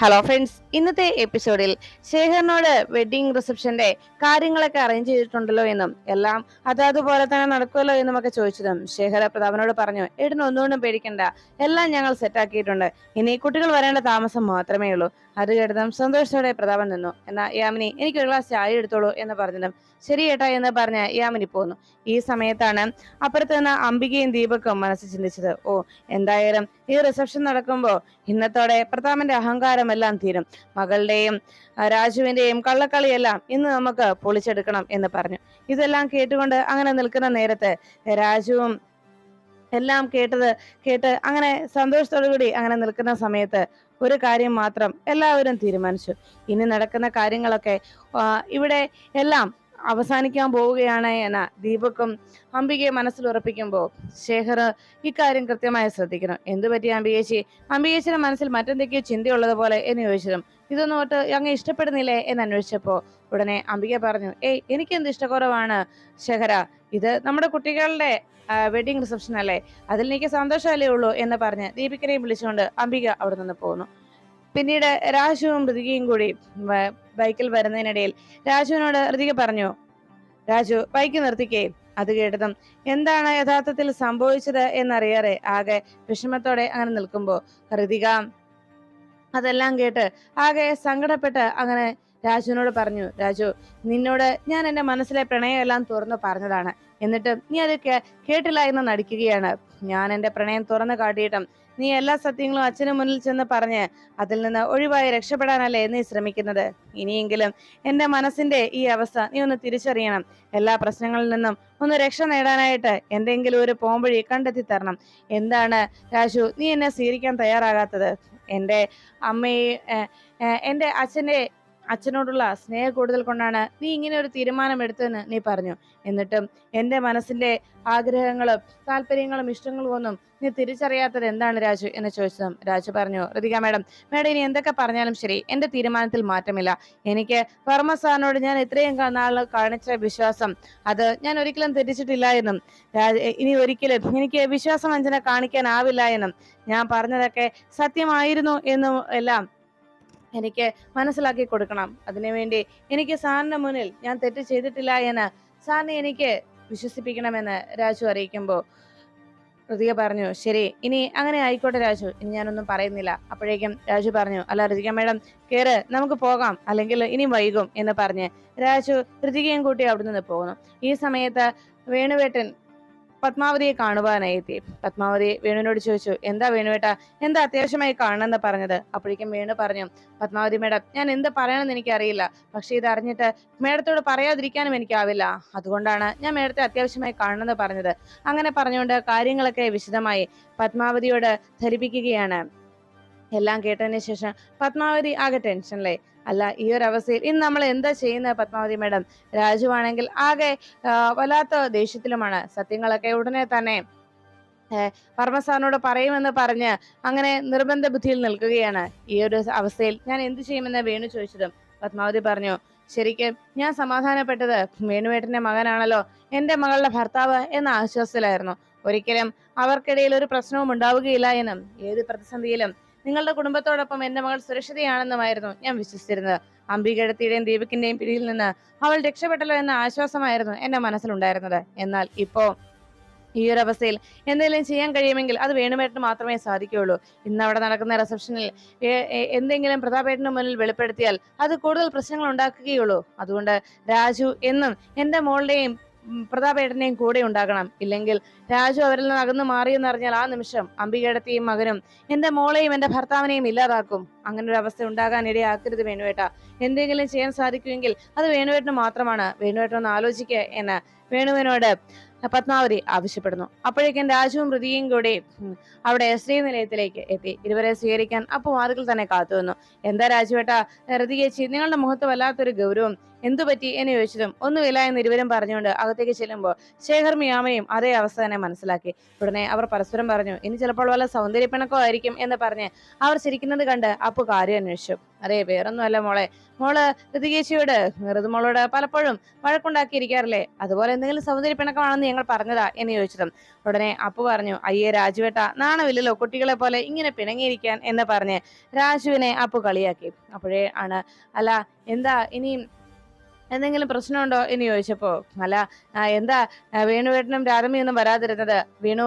Hello friends ഇന്നത്തെ എപ്പിസോഡിൽ ശേഖറിനോട് wedding റിസപ്ഷന്റെ കാര്യങ്ങളൊക്കെ അറേഞ്ച് ചെയ്തിട്ടുണ്ടല്ലോ എന്നും എല്ലാം അതാത് അതുപോലെ തന്നെ നടക്കുമല്ലോ എന്നും ഒക്കെ ചോദിച്ചതും ശേഖര പ്രതാപനോട് പറഞ്ഞു എടുന്ന് ഒന്നുകൊണ്ടും പേടിക്കണ്ട. എല്ലാം ഞങ്ങൾ സെറ്റാക്കിയിട്ടുണ്ട് ഇനി കുട്ടികൾ വരേണ്ട താമസം മാത്രമേ ഉള്ളൂ. അത് കേട്ടതും സന്തോഷത്തോടെ പ്രതാപൻ നിന്നു. എന്നാ യാമിനി എനിക്ക് ഒരു ഗ്ലാസ് ചായ എടുത്തോളൂ എന്ന് പറഞ്ഞതും ശരി ഏട്ടാ എന്ന് പറഞ്ഞ യാമിനി പോന്നു. ഈ സമയത്താണ് അപ്പുറത്ത് നിന്ന് അംബികയും ദീപക്കും മനസ്സ് ചിന്തിച്ചത്. ഓ എന്തായാലും ഈ റിസപ്ഷൻ നടക്കുമ്പോ ഇന്നത്തോടെ പ്രതാപന്റെ അഹങ്കാരമെല്ലാം തീരും. മകളുടെയും രാജുവിന്റെയും കള്ളക്കളിയെല്ലാം ഇന്ന് നമുക്ക് പൊളിച്ചെടുക്കണം എന്ന് പറഞ്ഞു. ഇതെല്ലാം കേട്ടുകൊണ്ട് അങ്ങനെ നിൽക്കുന്ന നേരത്ത് രാജുവും എല്ലാം കേട്ടത് കേട്ട് അങ്ങനെ സന്തോഷത്തോടു കൂടി അങ്ങനെ നിൽക്കുന്ന സമയത്ത് ഒരു കാര്യം മാത്രം എല്ലാവരും തീരുമാനിച്ചു. ഇനി നടക്കുന്ന കാര്യങ്ങളൊക്കെ ഇവിടെ എല്ലാം അവസാനിക്കാൻ പോവുകയാണ് എന്ന ദീപക്കും അംബികയെ മനസ്സിൽ ഉറപ്പിക്കുമ്പോൾ ശേഖർ ഇക്കാര്യം കൃത്യമായി ശ്രദ്ധിക്കണം എന്തു അംബികേശി അംബികേശിയുടെ മനസ്സിൽ മറ്റെന്തൊക്കെയോ ചിന്തയുള്ളത് പോലെ എന്ന് ചോദിച്ചതും ഇതൊന്നും ഒട്ട് അങ്ങ് ഇഷ്ടപ്പെടുന്നില്ലേ എന്ന് അന്വേഷിച്ചപ്പോൾ ഉടനെ അംബിക പറഞ്ഞു ഏയ് എനിക്കെന്ത് ഇഷ്ടക്കുറവാണ് ശേഖര? ഇത് നമ്മുടെ കുട്ടികളുടെ വെഡിങ് റിസപ്ഷൻ അല്ലേ? അതിൽ എനിക്ക് സന്തോഷമല്ലേ ഉള്ളൂ എന്ന് പറഞ്ഞ് ദീപികനെയും വിളിച്ചുകൊണ്ട് അംബിക അവിടെ നിന്ന് പോകുന്നു. പിന്നീട് രാജുവും ഋതികയും കൂടി ബൈക്കിൽ വരുന്നതിനിടയിൽ രാജുവിനോട് ഋതിക പറഞ്ഞു രാജു ബൈക്ക് നിർത്തിക്കേ. അത് കേട്ടതും എന്താണ് യഥാർത്ഥത്തിൽ സംഭവിച്ചത് എന്നറിയാറെ ആകെ വിഷമത്തോടെ അങ്ങനെ നിൽക്കുമ്പോ? ഋതിക അതെല്ലാം കേട്ട് ആകെ സങ്കടപ്പെട്ട് അങ്ങനെ രാജുവിനോട് പറഞ്ഞു രാജു നിന്നോട് ഞാൻ എന്റെ മനസ്സിലെ പ്രണയമെല്ലാം തുറന്നു പറഞ്ഞതാണ്. എന്നിട്ട് നീ അത് കേട്ടില്ല എന്ന് നടിക്കുകയാണ്. ഞാൻ എന്റെ പ്രണയം തുറന്നു കാട്ടിയിട്ടും നീ എല്ലാ സത്യങ്ങളും അച്ഛന് മുന്നിൽ ചെന്ന് പറഞ്ഞ് അതിൽ നിന്ന് ഒഴിവായി രക്ഷപ്പെടാനല്ലേ നീ ശ്രമിക്കുന്നത്? ഇനിയെങ്കിലും എന്റെ മനസ്സിന്റെ ഈ അവസ്ഥ നീ ഒന്ന് തിരിച്ചറിയണം. എല്ലാ പ്രശ്നങ്ങളിൽ നിന്നും ഒന്ന് രക്ഷ നേടാനായിട്ട് എന്തെങ്കിലും ഒരു പോംവഴി കണ്ടെത്തി തരണം. എന്താണ് രാജു നീ എന്നെ സ്വീകരിക്കാൻ തയ്യാറാകാത്തത്? എന്റെ അമ്മയെ എന്റെ അച്ഛന്റെ അച്ഛനോടുള്ള സ്നേഹ കൂടുതൽ കൊണ്ടാണ് നീ ഇങ്ങനെ ഒരു തീരുമാനം എടുത്തതെന്ന് നീ പറഞ്ഞു. എന്നിട്ടും എന്റെ മനസ്സിന്റെ ആഗ്രഹങ്ങളും താല്പര്യങ്ങളും ഇഷ്ടങ്ങളും ഒന്നും നീ തിരിച്ചറിയാത്തത് എന്താണ് രാജു എന്ന് ചോദിച്ചതും രാജു പറഞ്ഞു ഋതിക മാഡം മാഡം ഇനി എന്തൊക്കെ പറഞ്ഞാലും ശരി എന്റെ തീരുമാനത്തിൽ മാറ്റമില്ല. എനിക്ക് വർമ്മ സാറിനോട് ഞാൻ ഇത്രയും നാൾ കാണിച്ച വിശ്വാസം അത് ഞാൻ ഒരിക്കലും രാജ- ഇനി ഒരിക്കലും എനിക്ക് വിശ്വാസവഞ്ചന കാണിക്കാനാവില്ല എന്നും ഞാൻ പറഞ്ഞതൊക്കെ സത്യമായിരുന്നു എന്നും എല്ലാം എനിക്ക് മനസ്സിലാക്കി കൊടുക്കണം. അതിനുവേണ്ടി എനിക്ക് സാറിന്റെ മുന്നിൽ ഞാൻ തെറ്റ് ചെയ്തിട്ടില്ല എന്ന് സാറിനെ എനിക്ക് വിശ്വസിപ്പിക്കണമെന്ന് രാജു അറിയിക്കുമ്പോൾ ഋതിക പറഞ്ഞു ശരി ഇനി അങ്ങനെ ആയിക്കോട്ടെ രാജു ഇനി ഞാനൊന്നും പറയുന്നില്ല. അപ്പോഴേക്കും രാജു പറഞ്ഞു അല്ല ഋതിക മേഡം കയറ് നമുക്ക് പോകാം അല്ലെങ്കിൽ ഇനി വൈകും എന്ന് പറഞ്ഞ് രാജു ഋതികയും കൂട്ടി അവിടെ നിന്ന് പോകുന്നു. ഈ സമയത്ത് വേണുവേട്ടൻ പത്മാവതിയെ കാണുവാനായി എത്തി. പത്മാവതി വേണുവിനോട് ചോദിച്ചു എന്താ വേണുവേട്ട എന്താ അത്യാവശ്യമായി കാണണമെന്ന് പറഞ്ഞത്? അപ്പോഴേക്കും വേണു പറഞ്ഞു പത്മാവതി മേഡം ഞാൻ എന്ത് പറയണമെന്ന് എനിക്കറിയില്ല. പക്ഷെ ഇത് അറിഞ്ഞിട്ട് മേഡത്തോട് പറയാതിരിക്കാനും എനിക്കാവില്ല. അതുകൊണ്ടാണ് ഞാൻ മേഡത്തെ അത്യാവശ്യമായി കാണണമെന്ന് പറഞ്ഞത്. അങ്ങനെ പറഞ്ഞുകൊണ്ട് കാര്യങ്ങളൊക്കെ വിശദമായി പത്മാവതിയോട് ധരിപ്പിക്കുകയാണ്. എല്ലാം കേട്ടതിന് ശേഷം പത്മാവതി ആകെ ടെൻഷനിലേ അല്ല ഈ ഒരു അവസ്ഥയിൽ ഇന്ന് നമ്മൾ എന്താ ചെയ്യുന്നത് പത്മാവതി മേഡം രാജുവാണെങ്കിൽ ആകെ വല്ലാത്ത ദേഷ്യത്തിലുമാണ്. സത്യങ്ങളൊക്കെ ഉടനെ തന്നെ പർമസാറിനോട് പറയുമെന്ന് പറഞ്ഞ് അങ്ങനെ നിർബന്ധ ബുദ്ധിയിൽ നിൽക്കുകയാണ് ഈ ഒരു അവസ്ഥയിൽ. ഞാൻ എന്ത് ചെയ്യുമെന്ന് വേണു ചോദിച്ചതും പത്മാവതി പറഞ്ഞു ശരിക്കും ഞാൻ സമാധാനപ്പെട്ടത് വേണുവേട്ടന്റെ മകനാണല്ലോ. എന്റെ മകളുടെ ഭർത്താവ് എന്ന ആശ്വാസത്തിലായിരുന്നു. ഒരിക്കലും അവർക്കിടയിൽ ഒരു പ്രശ്നവും ഉണ്ടാവുകയില്ല എന്നും ഏത് പ്രതിസന്ധിയിലും നിങ്ങളുടെ കുടുംബത്തോടൊപ്പം എന്റെ മകൾ സുരക്ഷിതയാണെന്നുമായിരുന്നു ഞാൻ വിശ്വസിച്ചിരുന്നത്. അംബികടത്തിയുടെയും ദീപകിന്റെയും പിടിയിൽ നിന്ന് അവൾ രക്ഷപ്പെട്ടല്ലോ എന്ന ആശ്വാസമായിരുന്നു എന്റെ മനസ്സിലുണ്ടായിരുന്നത്. എന്നാൽ ഇപ്പോ ഈ ഒരു അവസ്ഥയിൽ എന്തെങ്കിലും ചെയ്യാൻ കഴിയുമെങ്കിൽ അത് വേണുമേട്ടിന് മാത്രമേ സാധിക്കുകയുള്ളൂ. ഇന്ന് അവിടെ നടക്കുന്ന റിസപ്ഷനിൽ എന്തെങ്കിലും പ്രതാപേട്ടന് മുന്നിൽ വെളിപ്പെടുത്തിയാൽ അത് കൂടുതൽ പ്രശ്നങ്ങൾ ഉണ്ടാക്കുകയുള്ളൂ. അതുകൊണ്ട് രാജു എന്നും എന്റെ മോളുടെയും ഉം, പ്രതാപേട്ടന്റെയും കൂടെ ഉണ്ടാകണം. ഇല്ലെങ്കിൽ രാജു അവരിൽ നിന്ന് അകന്നു മാറിയെന്ന് അറിഞ്ഞാൽ ആ നിമിഷം അംബികേടത്തെയും മകനും എന്റെ മോളെയും എന്റെ ഭർത്താവിനെയും ഇല്ലാതാക്കും. അങ്ങനെ ഒരു അവസ്ഥ ഉണ്ടാകാൻ ഇടയാക്കരുത് വേണുവേട്ട. എന്തെങ്കിലും ചെയ്യാൻ സാധിക്കുമെങ്കിൽ അത് വേണുവേട്ടന് മാത്രമാണ്. വേണുവേട്ടൻ ഒന്ന് ആലോചിക്കുക എന്ന് വേണുവിനോട് പത്മാവതി ആവശ്യപ്പെടുന്നു. അപ്പോഴേക്കും രാജുവും ഋതിയും കൂടി അവിടെ സ്ത്രീ നിലയത്തിലേക്ക് എത്തി. ഇരുവരെ സ്വീകരിക്കാൻ അപ്പോൾ വാതിൽ തന്നെ കാത്തു വന്നു എന്താ രാജുവേട്ട ഋതികേച്ചി നിങ്ങളുടെ മുഖത്ത് വല്ലാത്തൊരു ഗൗരവം. എന്തു പറ്റി എന്ന് ചോദിച്ചതും ഒന്നുമില്ല എന്ന് ഇരുവരും പറഞ്ഞുകൊണ്ട് അകത്തേക്ക് ചെല്ലുമ്പോൾ ശേഖർ മിയാമയും അതേ അവസ്ഥ തന്നെ മനസ്സിലാക്കി. ഉടനെ അവർ പരസ്പരം പറഞ്ഞു ഇനി ചിലപ്പോൾ വല്ല സൗന്ദര്യപ്പിണക്കോ ആയിരിക്കും എന്ന് പറഞ്ഞ് അവർ ചിരിക്കുന്നത് കണ്ട് അപ്പു കാര്യം അന്വേഷിച്ചു. അതെ വേറൊന്നുമല്ല മോളെ. മോൾ ഋതികേശിയോട് ഋതുമോളോട് പലപ്പോഴും വഴക്കുണ്ടാക്കിയിരിക്കാറില്ലേ? അതുപോലെ എന്തെങ്കിലും സൗന്ദര്യപ്പിണക്കമാണെന്ന് ഞങ്ങൾ പറഞ്ഞതാ എന്ന് ചോദിച്ചതും. ഉടനെ അപ്പു പറഞ്ഞു അയ്യേ രാജുവേട്ട നാണമില്ലല്ലോ കുട്ടികളെ പോലെ ഇങ്ങനെ പിണങ്ങിയിരിക്കാൻ എന്ന് പറഞ്ഞ് രാജുവിനെ അപ്പു കളിയാക്കി. അപ്പോഴേ ആണ് അല്ല എന്താ ഇനി എന്തെങ്കിലും പ്രശ്നമുണ്ടോ എന്ന് ചോദിച്ചപ്പോ അല്ല എന്താ വേണു വേണുവേട്ടനും രാധമിയൊന്നും വരാതിരുന്നത്? വേണു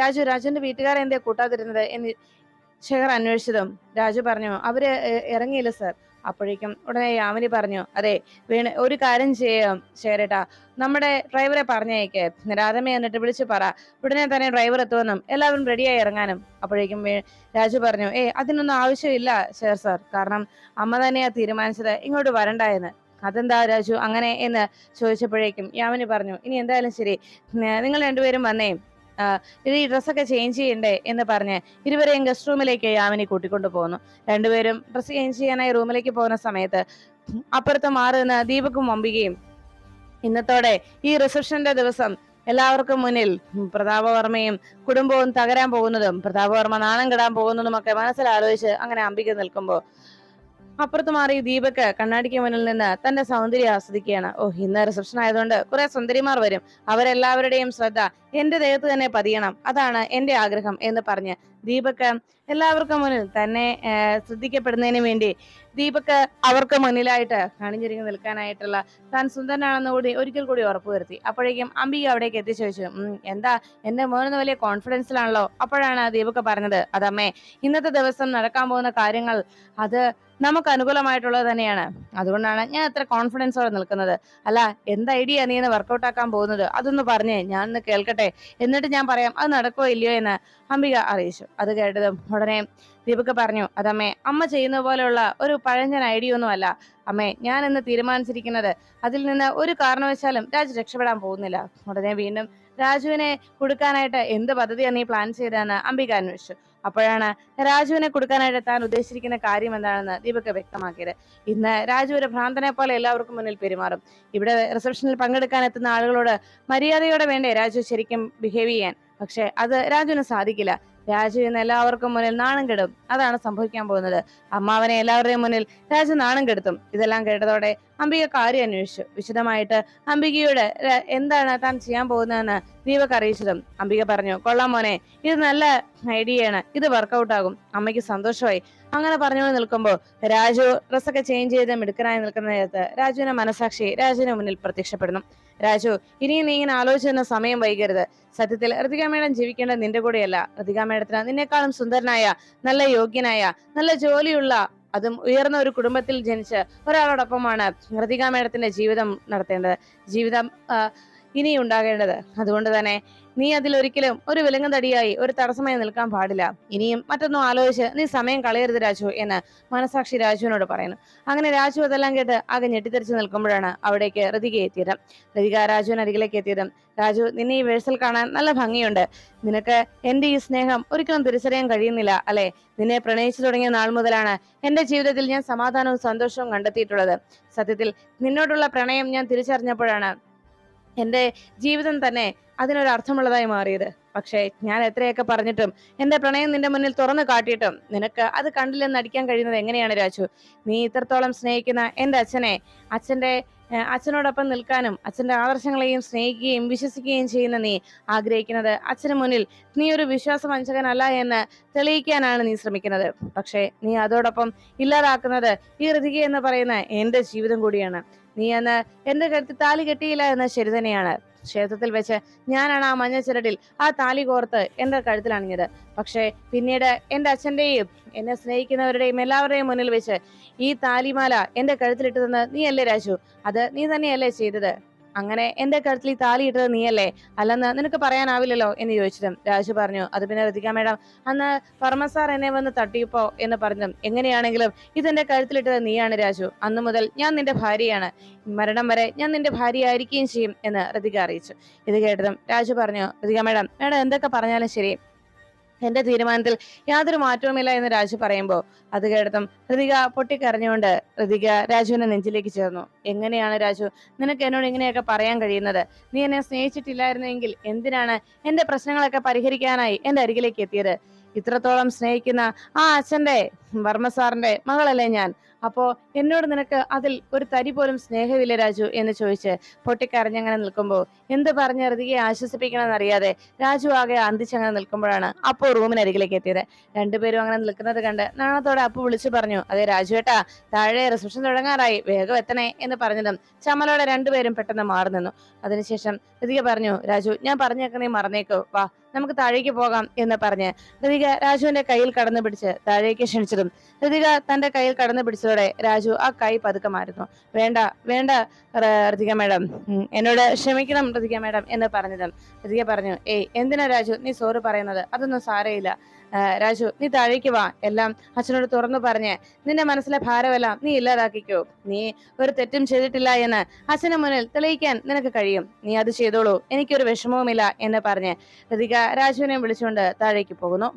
രാജു രാജുവിന്റെ വീട്ടുകാരെ എന്തേ കൂട്ടാതിരുന്നത് എന്ന് ശേഖർ അന്വേഷിച്ചതും രാജു പറഞ്ഞു അവർ ഇറങ്ങിയില്ല സർ. അപ്പോഴേക്കും ഉടനെ യാമിനി പറഞ്ഞു അതെ വീണ് ഒരു കാര്യം ചെയ്യാം ശേഖരേട്ടാ. നമ്മുടെ ഡ്രൈവറെ പറഞ്ഞേക്ക് രാധമ എന്നിട്ട് വിളിച്ചു പറ. ഉടനെ തന്നെ ഡ്രൈവർ എത്തുമെന്നും എല്ലാവരും റെഡിയായി ഇറങ്ങാനും. അപ്പോഴേക്കും രാജു പറഞ്ഞു ഏ അതിനൊന്നും ആവശ്യമില്ല ശേഖർ സാർ. കാരണം അമ്മ തന്നെയാ തീരുമാനിച്ചത് ഇങ്ങോട്ട് വരണ്ടായെന്ന് അതെന്താ രാജു? അങ്ങനെ എന്ന് ചോദിച്ചപ്പോഴേക്കും യാമിനി പറഞ്ഞു ഇനി എന്തായാലും ശരി. നിങ്ങൾ രണ്ടുപേരും വന്നേ. ഈ ഡ്രസ്സൊക്കെ ചേഞ്ച് ചെയ്യണ്ടേ? എന്ന് പറഞ്ഞ് ഇരുവരെയും ഗസ്റ്റ് റൂമിലേക്ക് യാമിനി കൂട്ടിക്കൊണ്ടു പോകുന്നു രണ്ടുപേരും ഡ്രസ്സ് ചേഞ്ച് ചെയ്യാനായി റൂമിലേക്ക് പോകുന്ന സമയത്ത് അപ്പുറത്ത് മാറുന്ന ദീപക്കും മമ്പികയും ഇന്നത്തോടെ ഈ റിസപ്ഷന്റെ ദിവസം എല്ലാവർക്കും മുന്നിൽ പ്രതാപവർമ്മയും കുടുംബവും തകരാൻ പോകുന്നതും പ്രതാപവർമ്മ നാണം കെടാൻ പോകുന്നതും ഒക്കെ മനസ്സിലാലോചിച്ച് അങ്ങനെ അമ്പിക നിൽക്കുമ്പോൾ അപ്പുറത്ത് മാറി ദീപക് കണ്ണാടിക്ക് മുന്നിൽ നിന്ന് തന്റെ സൗന്ദര്യം ആസ്വദിക്കുകയാണ്. ഓ ഇന്ന് റിസപ്ഷൻ ആയതുകൊണ്ട് കുറെ സുന്ദരിമാർ വരും. അവരെല്ലാവരുടെയും ശ്രദ്ധ എന്റെ ദേഹത്ത് തന്നെ പതിയണം. അതാണ് എന്റെ ആഗ്രഹം എന്ന് പറഞ്ഞ് ദീപക്ക് എല്ലാവർക്കും മുന്നിൽ തന്നെ ശ്രദ്ധിക്കപ്പെടുന്നതിന് വേണ്ടി ദീപക് അവർക്ക് മുന്നിലായിട്ട് കണിഞ്ഞിരിഞ്ഞ് നിൽക്കാനായിട്ടുള്ള താൻ സുന്ദരനാണെന്ന് കൂടി ഒരിക്കൽ കൂടി ഉറപ്പുവരുത്തി അപ്പോഴേക്കും അംബിക അവിടേക്ക് എത്തിച്ചു എന്താ എന്റെ മോനെന്ന് വലിയ കോൺഫിഡൻസിലാണല്ലോ അപ്പോഴാണ് ദീപക് പറഞ്ഞത് അതമ്മേ ഇന്നത്തെ ദിവസം നടക്കാൻ പോകുന്ന കാര്യങ്ങൾ അത് നമുക്ക് അനുകൂലമായിട്ടുള്ളത് തന്നെയാണ്. അതുകൊണ്ടാണ് ഞാൻ അത്ര കോൺഫിഡൻസോടെ നിൽക്കുന്നത്. അല്ല എന്ത് ഐഡിയ നീ എന്ന് വർക്കൗട്ട് ആക്കാൻ പോകുന്നത്? അതൊന്ന് പറഞ്ഞേ ഞാൻ ഒന്ന് കേൾക്കട്ടെ. എന്നിട്ട് ഞാൻ പറയാം അത് നടക്കോ ഇല്ലയോ എന്ന് അംബിക അറിയിച്ചു. അത് കേട്ടതും ഉടനെ ദീപക് പറഞ്ഞു അതമ്മേ അമ്മ ചെയ്യുന്ന പോലെയുള്ള ഒരു പഴഞ്ഞൻ ഐഡിയ ഒന്നും അല്ല അമ്മേ ഞാൻ ഇന്ന് തീരുമാനിച്ചിരിക്കുന്നത് അതിൽ നിന്ന് ഒരു കാരണവശാലും രാജു രക്ഷപ്പെടാൻ പോകുന്നില്ല. ഉടനെ വീണ്ടും രാജുവിനെ കൊടുക്കാനായിട്ട് എന്ത് പദ്ധതിയാണ് നീ പ്ലാൻ ചെയ്തതെന്ന് അംബിക അന്വേഷിച്ചു. അപ്പോഴാണ് രാജുവിനെ കൊടുക്കാനായിട്ട് താൻ ഉദ്ദേശിച്ചിരിക്കുന്ന കാര്യം എന്താണെന്ന് ദീപക് വ്യക്തമാക്കിയത്. ഇന്ന് രാജു ഒരു ഭ്രാന്തനെ പോലെ എല്ലാവർക്കും മുന്നിൽ പെരുമാറും. ഇവിടെ റിസപ്ഷനിൽ പങ്കെടുക്കാൻ എത്തുന്ന ആളുകളോട് മര്യാദയോടെ വേണ്ടേ രാജു ശരിക്കും ബിഹേവ് ചെയ്യാൻ? പക്ഷെ അത് രാജുവിന് സാധിക്കില്ല. രാജു എല്ലാവർക്കും മുന്നിൽ നാണം കെടും. അതാണ് സംഭവിക്കാൻ പോകുന്നത്. അമ്മാവനെ എല്ലാവരുടെയും മുന്നിൽ രാജു നാണം കെടുത്തും. ഇതെല്ലാം കേട്ടതോടെ അംബിക കാര്യം അന്വേഷിച്ചു. വിശദമായിട്ട് അംബികയോട് എന്താണ് താൻ ചെയ്യാൻ പോകുന്നതെന്ന് ദീപക് അറിയിച്ചതും? അംബിക പറഞ്ഞു കൊള്ളാം മോനെ. ഇത് നല്ല ഐഡിയയാണ്. ഇത് വർക്കൗട്ട് ആകും. അമ്മയ്ക്ക് സന്തോഷമായി. അങ്ങനെ പറഞ്ഞുകൊണ്ട് നിൽക്കുമ്പോൾ രാജു ഡ്രസ്സൊക്കെ ചേഞ്ച് ചെയ്ത് മിടുക്കനായി നിൽക്കുന്ന നേരത്ത് രാജുവിന്റെ മനസാക്ഷി രാജുവിന് മുന്നിൽ പ്രത്യക്ഷപ്പെടുന്നു. രാജു ഇനിയും നീ ഇങ്ങനെ ആലോചിച്ചിരുന്ന സമയം വൈകരുത്. സത്യത്തിൽ ഋതിക മേഡം ജീവിക്കേണ്ടത് നിന്റെ കൂടെയല്ല. ഋതിക മേഡത്തിന് നിന്നെക്കാളും സുന്ദരനായ നല്ല യോഗ്യനായ നല്ല ജോലിയുള്ള അതും ഉയർന്ന ഒരു കുടുംബത്തിൽ ജനിച്ച് ഒരാളോടൊപ്പമാണ് ഋതിക മേഡത്തിന്റെ ജീവിതം നടത്തേണ്ടത്. ജീവിതം ഇനി ഉണ്ടാകേണ്ടത് അതുകൊണ്ട് തന്നെ നീ അതിലൊരിക്കലും ഒരു വിലങ്ങുതടിയായി ഒരു തടസ്സമായി നിൽക്കാൻ പാടില്ല. ഇനിയും മറ്റൊന്നും ആലോചിച്ച് നീ സമയം കളയരുത് രാജു എന്ന് മനസാക്ഷി രാജുവിനോട് പറയുന്നു. അങ്ങനെ രാജു അതെല്ലാം കേട്ട് ആകെ ഞെട്ടിത്തെറിച്ച് നിൽക്കുമ്പോഴാണ് അവിടേക്ക് ഋതിക എത്തിയത്. ഋതിക രാജുവിന് അരികിലേക്ക് എത്തിയതും. രാജു നിന്നെ ഈ വേഴ്സൽ കാണാൻ നല്ല ഭംഗിയുണ്ട്. നിനക്ക് എന്റെ ഈ സ്നേഹം ഒരിക്കലും തിരിച്ചറിയാൻ കഴിയുന്നില്ല അല്ലെ? നിന്നെ പ്രണയിച്ചു തുടങ്ങിയ നാൾ മുതലാണ് എന്റെ ജീവിതത്തിൽ ഞാൻ സമാധാനവും സന്തോഷവും കണ്ടെത്തിയിട്ടുള്ളത്. സത്യത്തിൽ നിന്നോടുള്ള പ്രണയം ഞാൻ തിരിച്ചറിഞ്ഞപ്പോഴാണ് എന്റെ ജീവിതം തന്നെ അതിനൊരു അർത്ഥമുള്ളതായി മാറിയത്. പക്ഷേ ഞാൻ എത്രയൊക്കെ പറഞ്ഞിട്ടും എന്റെ പ്രണയം നിന്റെ മുന്നിൽ തുറന്നു കാട്ടിയിട്ടും നിനക്ക് അത് കണ്ടില്ലെന്ന് അടിക്കാൻ കഴിയുന്നത് എങ്ങനെയാണ് രാജു? നീ ഇത്രത്തോളം സ്നേഹിക്കുന്ന എന്റെ അച്ഛനെ അച്ഛന്റെ അച്ഛനോടൊപ്പം നിൽക്കാനും അച്ഛന്റെ ആദർശങ്ങളെയും സ്നേഹിക്കുകയും വിശ്വസിക്കുകയും ചെയ്യുന്ന നീ ആഗ്രഹിക്കുന്നത് അച്ഛന് മുന്നിൽ നീ ഒരു വിശ്വാസവഞ്ചകനല്ല എന്ന് തെളിയിക്കാനാണ് നീ ശ്രമിക്കുന്നത്. പക്ഷേ നീ അതോടൊപ്പം ഇല്ലാതാക്കുന്നത് ഈ ഋതിക എന്ന് പറയുന്ന എന്റെ ജീവിതം കൂടിയാണ്. നീ അന്ന് എന്റെ കഴുത്തിൽ താലി കെട്ടിയില്ല എന്ന് ശരി തന്നെയാണ്. ക്ഷേത്രത്തിൽ വെച്ച് ഞാനാണ് ആ മഞ്ഞ ചിരടിൽ ആ താലി കോർത്ത് എന്റെ കഴുത്തിൽ അണിഞ്ഞത്. പക്ഷേ പിന്നീട് എന്റെ അച്ഛന്റെയും എന്നെ സ്നേഹിക്കുന്നവരുടെയും എല്ലാവരുടെയും മുന്നിൽ വെച്ച് ഈ താലിമാല എന്റെ കഴുത്തിലിട്ടതെന്ന് നീ അല്ലേ രാജു? അത് നീ തന്നെയല്ലേ ചെയ്തത്? അങ്ങനെ എന്റെ കഴുത്തിൽ താലി ഇട്ടത് നീയല്ലേ? അല്ലെന്ന് നിനക്ക് പറയാനാവില്ലല്ലോ എന്ന് ചോദിച്ചതും രാജു പറഞ്ഞു. അത് പിന്നെ ഋതിക മേഡം അന്ന് വർമ്മ സാർ എന്നെ വന്ന് തട്ടിയപ്പോ എന്ന് പറഞ്ഞതും എങ്ങനെയാണെങ്കിലും ഇതെന്റെ കഴുത്തിലിട്ടത് നീയാണ് രാജു. അന്നു മുതൽ ഞാൻ നിന്റെ ഭാര്യയാണ്. മരണം വരെ ഞാൻ നിന്റെ ഭാര്യയായിരിക്കുകയും ചെയ്യും എന്ന് ഋതിക അറിയിച്ചു. ഇത് കേട്ടതും രാജു പറഞ്ഞു ഋതിക മേഡം മേഡം എന്തൊക്കെ പറഞ്ഞാലും ശരി. എന്റെ തീരുമാനത്തിൽ യാതൊരു മാറ്റവുമില്ല എന്ന് രാജു പറയുമ്പോൾ അത് കേട്ടതും ഋതിക പൊട്ടിക്കരഞ്ഞുകൊണ്ട് ഋതിക രാജുവിനെ നെഞ്ചിലേക്ക് ചേർന്നു. എങ്ങനെയാണ് രാജു നിനക്ക് എന്നോട് ഇങ്ങനെയൊക്കെ പറയാൻ കഴിയുന്നത്? നീ എന്നെ സ്നേഹിച്ചിട്ടില്ലായിരുന്നെങ്കിൽ എന്തിനാണ് എന്റെ പ്രശ്നങ്ങളൊക്കെ പരിഹരിക്കാനായി എന്റെ അരികിലേക്ക് എത്തിയത്? ഇത്രത്തോളം സ്നേഹിക്കുന്ന ആ അച്ഛന്റെ വർമ്മ സാറിന്റെ മകളല്ലേ ഞാൻ? അപ്പോ എന്നോട് നിനക്ക് അതിൽ ഒരു തരി പോലും സ്നേഹമില്ല രാജു എന്ന് ചോദിച്ച് പൊട്ടിക്കരഞ്ഞങ്ങനെ നിൽക്കുമ്പോൾ എന്ത് പറഞ്ഞ് ആശ്വസിപ്പിക്കണമെന്ന് അറിയാതെ രാജു ആകെ അന്തിച്ചങ്ങനെ നിൽക്കുമ്പോഴാണ് അപ്പോ റൂമിനരികിലേക്ക് എത്തിയത്. രണ്ടുപേരും അങ്ങനെ നിൽക്കുന്നത് കണ്ട് നാണത്തോടെ അപ്പു വിളിച്ചു പറഞ്ഞു അതെ രാജു ഏട്ടാ താഴെ റിസപ്ഷൻ തുടങ്ങാറായി വേഗം എത്തണേ എന്ന് പറഞ്ഞതും ചമലോടെ രണ്ടുപേരും പെട്ടെന്ന് മാറി നിന്നു. അതിനുശേഷം ഋതിക പറഞ്ഞു രാജു ഞാൻ പറഞ്ഞേക്ക് മറന്നേക്കോ. വാ നമുക്ക് താഴേക്ക് പോകാം എന്ന് പറഞ്ഞ് ഋതിക രാജുവിന്റെ കയ്യിൽ കടന്നു പിടിച്ച് താഴേക്ക് ക്ഷണിച്ചതും ഋതിക തന്റെ കയ്യിൽ കടന്നു പിടിച്ചതോടെ രാജു ആ കൈ പതുക്കെ മാറുന്നു വേണ്ട വേണ്ട ഋതിക മാഡം. എന്നോട് ക്ഷമിക്കണം ഋതിക മേഡം എന്ന് പറഞ്ഞതും. ഋതിക പറഞ്ഞു ഏയ് എന്തിനാ രാജു നീ സോറി പറയുന്നത്? അതൊന്നും സാരയില്ല രാജു നീ താഴേക്ക് വാ. എല്ലാം അച്ഛനോട് തുറന്നു പറഞ്ഞ് നിന്റെ മനസ്സിലെ ഭാരമെല്ലാം നീ ഇല്ലാതാക്കിക്കോ. നീ ഒരു തെറ്റും ചെയ്തിട്ടില്ല എന്ന് അച്ഛന് മുന്നിൽ തെളിയിക്കാൻ നിനക്ക് കഴിയും. നീ അത് ചെയ്തോളൂ. എനിക്കൊരു വിഷമവുമില്ല എന്ന് പറഞ്ഞ് ഋതിക രാജുവിനെ വിളിച്ചുകൊണ്ട് താഴേക്ക് പോകുന്നു.